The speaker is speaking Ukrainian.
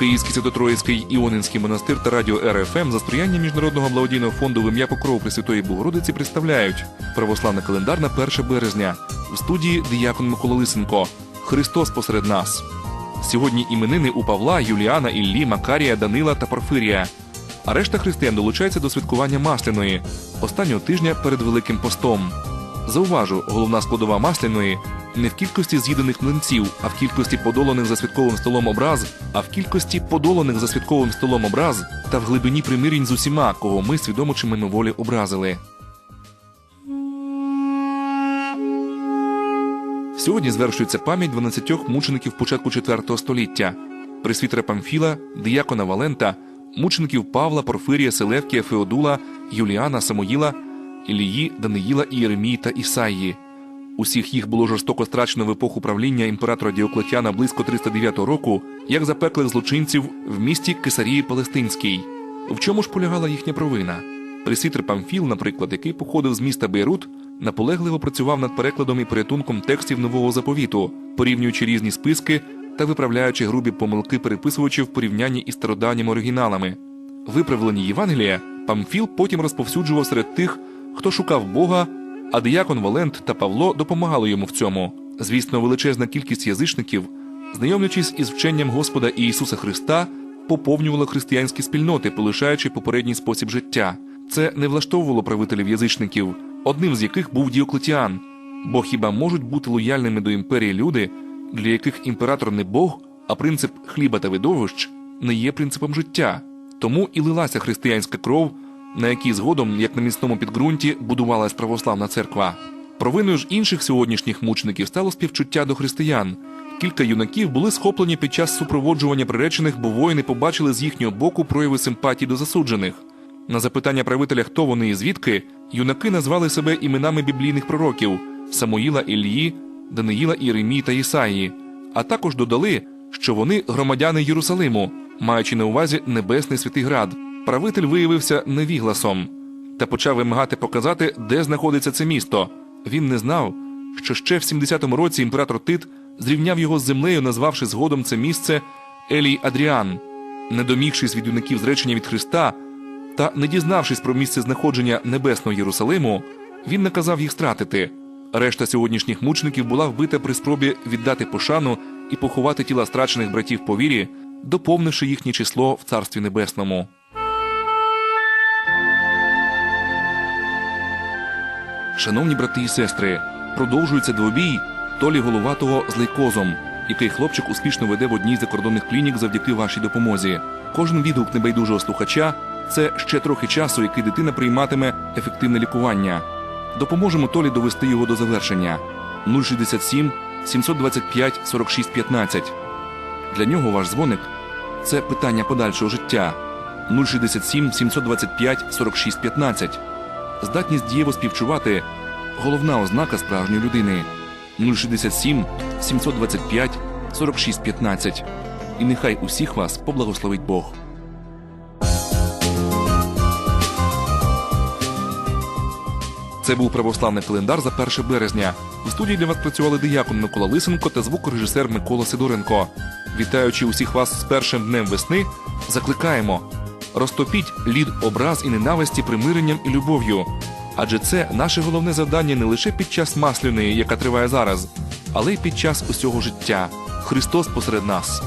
Київський Свято-Троїцький Іонинський монастир та радіо РФМ за сприяння Міжнародного благодійного фонду ім'я Покров Пресвятої Богородиці представляють православний календар на 1 березня в студії Діякон Микола Лисенко. Христос посеред нас. Сьогодні іменини у Павла, Юліана, Іллі, Макарія, Данила та Порфирія. А решта християн долучається до святкування Масляної останнього тижня перед Великим постом. Зауважу, головна складова масляної не в кількості з'їдених млинців, а в кількості подоланих за святковим столом образ, а в кількості подоланих за святковим столом образ та в глибині примирень з усіма, кого ми свідомо чи мимоволі образили. Сьогодні звершується пам'ять 12 мучеників початку IV століття: пресвітера Памфіла, диякона Валента, мучеників Павла, Порфирія, Селевкія, Феодула, Юліана, Самоїла, Ілії, Даниїла, Ієремії та Ісаїї. Усіх їх було жорстоко страчено в епоху правління імператора Діоклетяна близько 309 року, як запеклих злочинців в місті Кесарії Палестинській. В чому ж полягала їхня провина? Пресвітер Памфіл, наприклад, який походив з міста Бейрут, наполегливо працював над перекладом і порятунком текстів нового заповіту, порівнюючи різні списки та виправляючи грубі помилки переписувачів в порівнянні із стародавніми оригіналами. Виправлені Євангелія Памфіл потім розповсюджував серед тих, хто шукав Бога, а диякон Валент та Павло допомагали йому в цьому. Звісно, величезна кількість язичників, знайомлячись із вченням Господа і Ісуса Христа, поповнювала християнські спільноти, полишаючи попередній спосіб життя. Це не влаштовувало правителів язичників, одним з яких був Діоклетіан. Бо хіба можуть бути лояльними до імперії люди, для яких імператор не Бог, а принцип хліба та видовищ не є принципом життя? Тому і лилася християнська кров, на якій згодом, як на міцному підґрунті, будувалась православна церква. Провиною ж інших сьогоднішніх мучеників стало співчуття до християн. Кілька юнаків були схоплені під час супроводжування приречених, бо воїни побачили з їхнього боку прояви симпатії до засуджених. На запитання правителя, хто вони і звідки, юнаки назвали себе іменами біблійних пророків Самуїла Ілії, Даниїла Іремії та Ісаїї, а також додали, що вони громадяни Єрусалиму, маючи на увазі небесний святий град. Правитель виявився невігласом та почав вимагати показати, де знаходиться це місто. Він не знав, що ще в 70-му році імператор Тит зрівняв його з землею, назвавши згодом це місце Елій Адріан. Не домігшись від юнаків зречення від Христа та не дізнавшись про місце знаходження небесного Єрусалиму, він наказав їх стратити. Решта сьогоднішніх мучеників була вбита при спробі віддати пошану і поховати тіла страчених братів по вірі, доповнивши їхнє число в Царстві Небесному. Шановні брати і сестри, продовжується двобій Толі Головатого з лейкозом, який хлопчик успішно веде в одній з закордонних клінік завдяки вашій допомозі. Кожен відгук небайдужого слухача це ще трохи часу, який дитина прийматиме ефективне лікування. Допоможемо Толі довести його до завершення 067 725 46 15. Для нього ваш дзвоник це питання подальшого життя 067 725 46 15. Здатність дієво співчувати головна ознака справжньої людини 067 725 46 15. І нехай усіх вас поблагословить Бог. Це був православний календар за 1 березня. У студії для вас працювали диякон Микола Лисенко та звукорежисер Микола Сидоренко. Вітаючи усіх вас з першим днем весни, закликаємо розтопіть лід образ і ненависті примиренням і любов'ю. Адже це наше головне завдання не лише під час масляної, яка триває зараз, але й під час усього життя. Христос посеред нас.